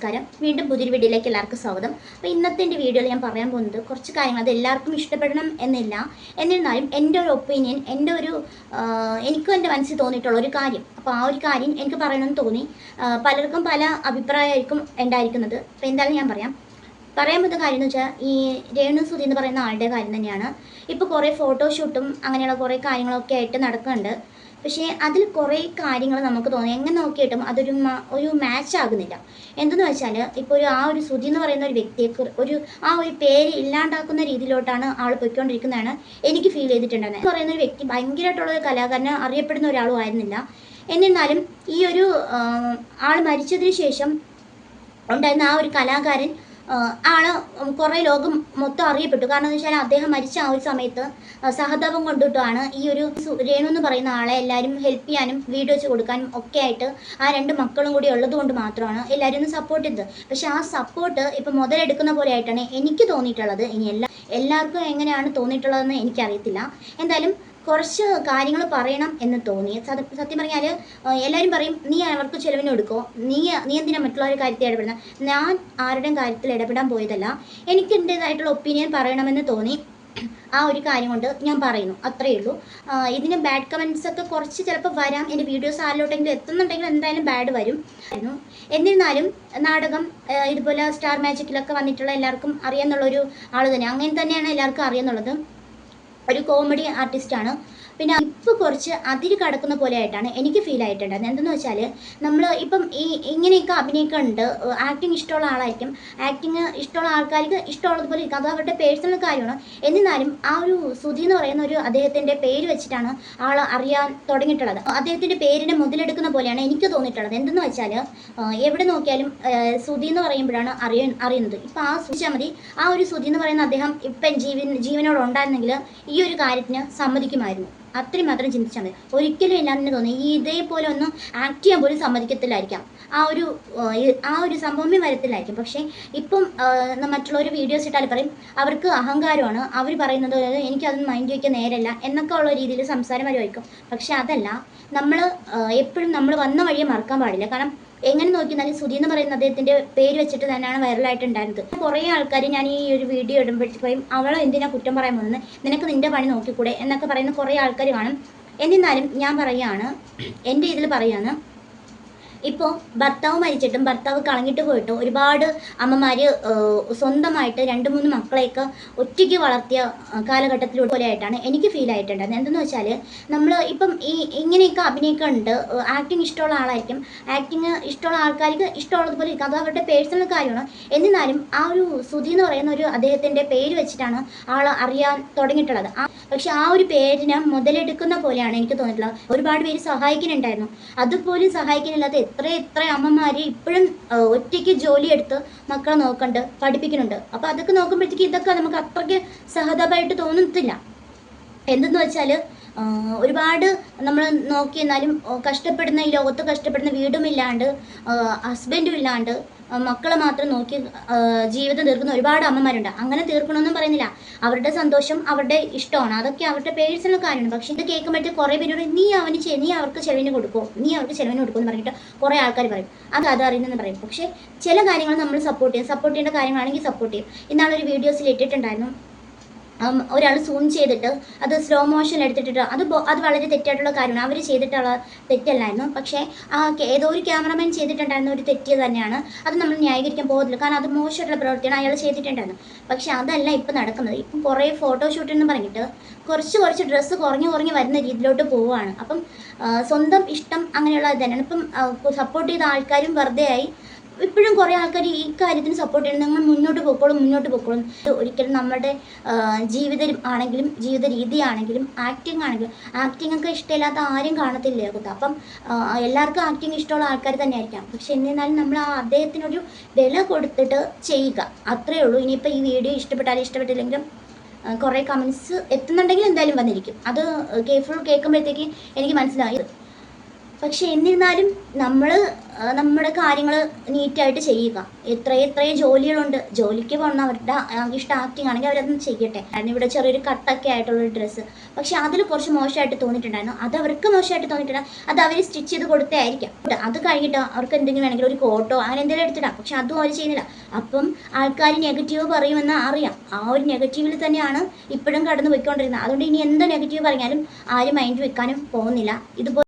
നമസ്കാരം. വീണ്ടും പുതിയൊരു വീഡിയോയിലേക്ക് എല്ലാവർക്കും സ്വാഗതം. അപ്പോൾ ഇന്നത്തെ എന്റെ വീഡിയോയിൽ ഞാൻ പറയാൻ പോകുന്നത് കുറച്ച് കാര്യങ്ങൾ അത് എല്ലാവർക്കും ഇഷ്ടപ്പെടണം എന്നില്ല. എന്നിരുന്നാലും എന്റെ ഒരു ഒപ്പീനിയൻ എന്റെ ഒരു എനിക്കും എന്റെ മനസ്സിൽ തോന്നിയിട്ടുള്ള ഒരു കാര്യം. അപ്പോൾ ആ ഒരു കാര്യം എനിക്ക് പറയണമെന്ന് തോന്നി. പലർക്കും പല അഭിപ്രായമായിരിക്കും ഉണ്ടായിരിക്കുന്നത്. അപ്പോൾ എന്തായാലും ഞാൻ പറയാം. പറയാൻ പറ്റുന്ന കാര്യം എന്ന് വെച്ചാൽ ഈ രേണു സുധി എന്ന് പറയുന്ന ആളുടെ കാര്യം തന്നെയാണ്. ഇപ്പോൾ കുറേ ഫോട്ടോഷൂട്ടും അങ്ങനെയുള്ള കുറേ കാര്യങ്ങളൊക്കെ ആയിട്ട് നടക്കുന്നുണ്ട്. പക്ഷേ അതിൽ കുറേ കാര്യങ്ങൾ നമുക്ക് തോന്നി. എങ്ങനെ നോക്കിയിട്ടും അതൊരു ഒരു മാച്ച് ആകുന്നില്ല. എന്തെന്ന് വെച്ചാൽ ഇപ്പോൾ ഒരു ആ ഒരു സുധി എന്ന് പറയുന്ന ഒരു വ്യക്തിയെ ഒരു ആ ഒരു പേര് ഇല്ലാണ്ടാക്കുന്ന രീതിയിലോട്ടാണ് ആൾ പൊയ്ക്കൊണ്ടിരിക്കുന്നതാണ് എനിക്ക് ഫീൽ ചെയ്തിട്ടുണ്ടായിരുന്നത്. എന്ന് പറയുന്ന ഒരു വ്യക്തി ഭയങ്കരമായിട്ടുള്ള ഒരു കലാകാരനെ അറിയപ്പെടുന്ന ഒരാളും ആയിരുന്നില്ല. എന്നിരുന്നാലും ഈ ഒരു ആൾ മരിച്ചതിന് ശേഷം ഉണ്ടായിരുന്ന ആ ഒരു കലാകാരൻ ആ, ആൾ കുറേ ലോകം മൊത്തം അറിയപ്പെട്ടു. കാരണം എന്ന് വെച്ചാൽ അദ്ദേഹം മരിച്ച ആ ഒരു സമയത്ത് സഹതാപം കൊണ്ടിട്ടാണ് ഈ ഒരു രേണു എന്ന് പറയുന്ന ആളെ എല്ലാവരും ഹെൽപ്പ് ചെയ്യാനും വീഡിയോസ് കൊടുക്കാനും ഒക്കെ ആയിട്ട് ആ രണ്ട് മക്കളും കൂടി ഉള്ളത് കൊണ്ട് മാത്രമാണ് എല്ലാവരും സപ്പോർട്ട് ചെയ്തത്. പക്ഷെ ആ സപ്പോർട്ട് ഇപ്പം മുതലെടുക്കുന്ന പോലെ ആയിട്ടാണ് എനിക്ക് തോന്നിയിട്ടുള്ളത്. ഇനി എല്ലാ എല്ലാവർക്കും എങ്ങനെയാണ് തോന്നിയിട്ടുള്ളതെന്ന് എനിക്കറിയത്തില്ല. എന്തായാലും കുറച്ച് കാര്യങ്ങൾ പറയണം എന്ന് തോന്നി. സത്യം പറഞ്ഞാൽ എല്ലാവരും പറയും നീ അവർക്ക് ചിലവിന് കൊടുക്കോ? നീ നീ എന്തിനാ മറ്റുള്ളവരുടെ കാര്യത്തിൽ ഇടപെടുന്നത് ഞാൻ ആരുടെയും കാര്യത്തിൽ ഇടപെടാൻ പോയതല്ല. എനിക്ക് എന്റേതായിട്ടുള്ള ഒപ്പീനിയൻ പറയണമെന്ന് തോന്നി. ആ ഒരു കാര്യം കൊണ്ട് ഞാൻ പറയുന്നു. അത്രയേ ഉള്ളൂ. ഇതിന് ബാഡ് കമൻസ് ഒക്കെ കുറച്ച് ചിലപ്പോൾ വരാം. എന്റെ വീഡിയോസ് ആരിലോട്ടെങ്കിലും എത്തുന്നുണ്ടെങ്കിൽ എന്തായാലും ബാഡ് വരും. ആയിരുന്നു. എന്നിരുന്നാലും നാടകം ഇതുപോലെ സ്റ്റാർ മാജിക്കിലൊക്കെ വന്നിട്ടുള്ള എല്ലാവർക്കും അറിയാന്നുള്ളൊരു ആൾ തന്നെ. അങ്ങനെ തന്നെയാണ് എല്ലാവർക്കും അറിയാന്നുള്ളത്. ഒരു കോമഡി ആർട്ടിസ്റ്റാണ് പിന്നെ ഇപ്പോൾ കുറച്ച് അതിര് കടക്കുന്ന പോലെ ആയിട്ടാണ് എനിക്ക് ഫീൽ ആയിട്ടുണ്ടായിരുന്നത്. എന്തെന്ന് വെച്ചാൽ നമ്മൾ ഇപ്പം ഈ ഇങ്ങനെയൊക്കെ ഉണ്ട് ആക്ടിങ് ഇഷ്ടമുള്ള ആളായിരിക്കും. ആക്ടിങ് ഇഷ്ടമുള്ള ആൾക്കാർക്ക് ഇഷ്ടമുള്ളതുപോലെ ഇരിക്കും. അത് അവരുടെ പേഴ്സണൽ കാര്യമാണ്. എന്നിരുന്നാലും ആ ഒരു സുധി എന്ന് പറയുന്ന ഒരു അദ്ദേഹത്തിന്റെ പേര് വെച്ചിട്ടാണ് ആൾ അറിയാൻ തുടങ്ങിയിട്ടുള്ളത്. അദ്ദേഹത്തിന്റെ പേരിനെ മുതലെടുക്കുന്ന പോലെയാണ് എനിക്ക് തോന്നിയിട്ടുള്ളത്. എന്തെന്ന് വെച്ചാൽ എവിടെ നോക്കിയാലും സുധി എന്ന് പറയുമ്പോഴാണ് അറിയ അറിയുന്നത്. ഇപ്പം ആ സൂചിച്ചാൽ മതി. ആ ഒരു സുധി എന്ന് പറയുന്ന അദ്ദേഹം ഇപ്പം ജീവൻ ജീവനോട് ഉണ്ടായിരുന്നെങ്കിൽ ഈ ഒരു കാര്യത്തിന് സമ്മതിക്കുമായിരുന്നു. അത്രയും മാത്രം ചിന്തിച്ചാൽ മതി. ഒരിക്കലും ഇല്ലാന്ന് തോന്നി ഈ ഇതേപോലെ ഒന്നും ആക്ട് ചെയ്യാൻ പോലും സമ്മതിക്കത്തില്ലായിരിക്കാം. ആ ഒരു ആ, ഒരു സംഭവമേ വരത്തില്ലായിരിക്കും. പക്ഷേ ഇപ്പം മറ്റുള്ളവർ വീഡിയോസ് ഇട്ടാൽ പറയും അവർക്ക് അഹങ്കാരമാണ്. അവർ പറയുന്നത് എനിക്കതൊന്നും മൈൻഡ് വയ്ക്കാൻ നേരല്ല എന്നൊക്കെ ഉള്ള രീതിയിൽ സംസാരം വരുമായിരിക്കും പക്ഷേ അതല്ല നമ്മൾ എപ്പോഴും നമ്മൾ വന്ന വഴിയെ മറക്കാൻ പാടില്ല. കാരണം എങ്ങനെ നോക്കിയാലും സുധി എന്ന് പറയുന്ന അദ്ദേഹത്തിന്റെ പേര് വെച്ചിട്ട് തന്നെയാണ് വൈറലായിട്ടുണ്ടായിരുന്നത്. കുറേ ആൾക്കാർ ഞാൻ ഈ ഒരു വീഡിയോ ഇടുമ്പോഴത്തേക്കും അവളോ എന്തിനാ കുറ്റം പറയാൻ പോകുന്നത്? നിനക്ക് നിന്റെ പണി നോക്കിക്കൂടെ? എന്നൊക്കെ പറയുന്ന കുറേ ആൾക്കാർ കാണും. എന്നിരുന്നാലും ഞാൻ പറയുകയാണ് എന്റെ ഇതിൽ പറയുകയാണ് ഇപ്പോൾ ഭർത്താവ് മരിച്ചിട്ടും ഭർത്താവ് കളഞ്ഞിട്ട് പോയിട്ടും ഒരുപാട് അമ്മമാർ സ്വന്തമായിട്ട് രണ്ട് മൂന്ന് മക്കളെയൊക്കെ ഒറ്റയ്ക്ക് വളർത്തിയ കാലഘട്ടത്തിലൂടെ പോലെ ആയിട്ടാണ് എനിക്ക് ഫീൽ ആയിട്ടുണ്ടായിരുന്നത്. എന്തെന്ന് വെച്ചാൽ നമ്മൾ ഇപ്പം ഈ ഇങ്ങനെയൊക്കെ അഭിനയിക്കുന്നുണ്ട് ആക്ടിങ് ഇഷ്ടമുള്ള ആളായിരിക്കും. ആക്ടിങ് ഇഷ്ടമുള്ള ആൾക്കാർക്ക് ഇഷ്ടമുള്ളതുപോലെ ഇരിക്കും. അത് അവരുടെ പേഴ്സണൽ കാര്യമാണ്. എന്നിരുന്നാലും ആ ഒരു സുധി എന്ന് പറയുന്ന ഒരു അദ്ദേഹത്തിന്റെ പേര് വെച്ചിട്ടാണ് ആൾ അറിയാൻ തുടങ്ങിയിട്ടുള്ളത്. പക്ഷെ ആ ഒരു പേരിനെ മുതലെടുക്കുന്ന പോലെയാണ് എനിക്ക് തോന്നിയിട്ടുള്ളത്. ഒരുപാട് പേര് സഹായിക്കുന്നുണ്ടായിരുന്നു. അതുപോലും സഹായിക്കുന്നില്ലാത്ത എത്ര എത്ര അമ്മമാർ ഇപ്പോഴും ഒറ്റയ്ക്ക് ഒറ്റയ്ക്ക് ജോലിയെടുത്ത് മക്കളെ നോക്കണ്ട് പഠിപ്പിക്കുന്നുണ്ട്. അപ്പോൾ അതൊക്കെ നോക്കുമ്പോഴത്തേക്ക് ഇതൊക്കെ നമുക്ക് അത്രയ്ക്ക് സഹതാപമായിട്ട് തോന്നത്തില്ല. എന്തെന്ന് വെച്ചാൽ ഒരുപാട് നമ്മൾ നോക്കി എന്നാലും കഷ്ടപ്പെടുന്ന ഈ ലോകത്ത് കഷ്ടപ്പെടുന്ന വീടുമില്ലാണ്ട് ഹസ്ബൻഡും ഇല്ലാണ്ട് മക്കളെ മാത്രം നോക്കി ജീവിതം തീർക്കുന്ന ഒരുപാട് അമ്മമാരുണ്ട്. അങ്ങനെ തീർക്കണമെന്നും പറയുന്നില്ല. അവരുടെ സന്തോഷം അവരുടെ ഇഷ്ടമാണ്. അതൊക്കെ അവരുടെ പേഴ്സണൽ കാര്യമാണ്. പക്ഷെ ഇത് കേൾക്കുമ്പോഴത്തെ കുറേ പേരോട് നീ അവന് നീ അവർക്ക് ചെലവിന് കൊടുക്കോ? നീ അവർക്ക് ചെലവിന് കൊടുക്കുമെന്ന് പറഞ്ഞിട്ട് കുറേ ആൾക്കാർ പറയും. അത് അത് അറിയുന്നതെന്ന് പറയും. പക്ഷേ ചില കാര്യങ്ങൾ നമ്മൾ സപ്പോർട്ട് ചെയ്യും. സപ്പോർട്ട് ചെയ്യേണ്ട കാര്യങ്ങളാണെങ്കിൽ സപ്പോർട്ട് ചെയ്യും. ഇന്നാളൊരു വീഡിയോസിൽ ഇട്ടിട്ടുണ്ടായിരുന്നു. ഒരാൾ സൂം ചെയ്തിട്ട് അത് സ്ലോ മോഷൻ എടുത്തിട്ടിട്ട് അത് അത് വളരെ തെറ്റായിട്ടുള്ള കാര്യമാണ്. അവർ ചെയ്തിട്ടുള്ള തെറ്റല്ലായിരുന്നു. പക്ഷേ ആ ഏതോ ഒരു ക്യാമറമാൻ ചെയ്തിട്ടുണ്ടായിരുന്ന ഒരു തെറ്റ് തന്നെയാണ്. അത് നമ്മൾ ന്യായീകരിക്കാൻ പോകുന്നില്ല. കാരണം അത് മോശമായിട്ടുള്ള പ്രവൃത്തിയാണ് അയാൾ ചെയ്തിട്ടുണ്ടായിരുന്നു പക്ഷേ അതല്ല ഇപ്പം നടക്കുന്നത്. ഇപ്പം കുറേ ഫോട്ടോഷൂട്ട് എന്ന് പറഞ്ഞിട്ട് കുറച്ച് കുറച്ച് ഡ്രസ്സ് കുറഞ്ഞു കുറഞ്ഞു വരുന്ന രീതിയിലോട്ട് പോവുകയാണ്. അപ്പം സ്വന്തം ഇഷ്ടം അങ്ങനെയുള്ള തന്നെയാണ് ഇപ്പം സപ്പോർട്ട് ചെയ്ത ആൾക്കാരും വെറുതെ ആയി ഇപ്പോഴും കുറേ ആൾക്കാർ ഈ കാര്യത്തിന് സപ്പോർട്ട് ചെയ്യുന്നത് നിങ്ങൾ മുന്നോട്ട് പോക്കോളും മുന്നോട്ട് പോക്കോളും. ഒരിക്കലും നമ്മുടെ ജീവിത ആണെങ്കിലും ജീവിത രീതി ആണെങ്കിലും ആക്ടിങ് ആണെങ്കിലും ആക്ടിങ് ഒക്കെ ഇഷ്ടമില്ലാത്ത ആരും കാണത്തില്ല കുത്ത. അപ്പം എല്ലാവർക്കും ആക്ടിങ് ഇഷ്ടമുള്ള ആൾക്കാർ തന്നെ ആയിരിക്കാം പക്ഷെ എന്നിരുന്നാലും നമ്മൾ ആ അദ്ദേഹത്തിനൊരു വില കൊടുത്തിട്ട് ചെയ്യുക. അത്രയേ ഉള്ളൂ. ഇനിയിപ്പോൾ ഈ വീഡിയോ ഇഷ്ടപ്പെട്ടാലും ഇഷ്ടപ്പെട്ടില്ലെങ്കിലും കുറേ കമൻസ് എത്തുന്നുണ്ടെങ്കിൽ എന്തായാലും വന്നിരിക്കും. അത് കേൾഫുൾ കേൾക്കുമ്പോഴത്തേക്ക് എനിക്ക് മനസ്സിലായി പക്ഷെ എന്നിരുന്നാലും നമ്മൾ നമ്മുടെ കാര്യങ്ങൾ നീറ്റായിട്ട് ചെയ്യുക. എത്ര എത്രയും ജോലികളുണ്ട്. ജോലിക്ക് പോകണം അവരുടെ ഇഷ്ടം ആക്ടിങ് ആണെങ്കിൽ അവരതൊന്നും ചെയ്യട്ടെ. കാരണം ഇവിടെ ചെറിയൊരു കട്ടൊക്കെ ആയിട്ടുള്ളൊരു ഡ്രസ്സ്. പക്ഷെ അതിൽ കുറച്ച് മോശമായിട്ട് തോന്നിയിട്ടുണ്ടായിരുന്നു. അത് അവർക്ക് മോശമായിട്ട് തോന്നിയിട്ടുണ്ടായിരുന്നു അത് അവർ സ്റ്റിച്ച് ചെയ്ത് കൊടുത്തേ ആയിരിക്കാം. അത് കഴിഞ്ഞിട്ട് അവർക്ക് എന്തെങ്കിലും വേണമെങ്കിൽ ഒരു കോട്ടോ അങ്ങനെ എന്തെങ്കിലും എടുത്തിടാം. പക്ഷെ അതും അവർ ചെയ്യുന്നില്ല. അപ്പം ആൾക്കാർ നെഗറ്റീവ് പറയുമെന്ന് അറിയാം. ആ ഒരു നെഗറ്റീവിൽ തന്നെയാണ് ഇപ്പോഴും കടന്നു പോയിക്കൊണ്ടിരുന്നത് അതുകൊണ്ട് ഇനി എന്ത് നെഗറ്റീവ് പറഞ്ഞാലും ആരും മൈൻഡ് വെക്കാനും പോകുന്നില്ല. ഇതുപോലെ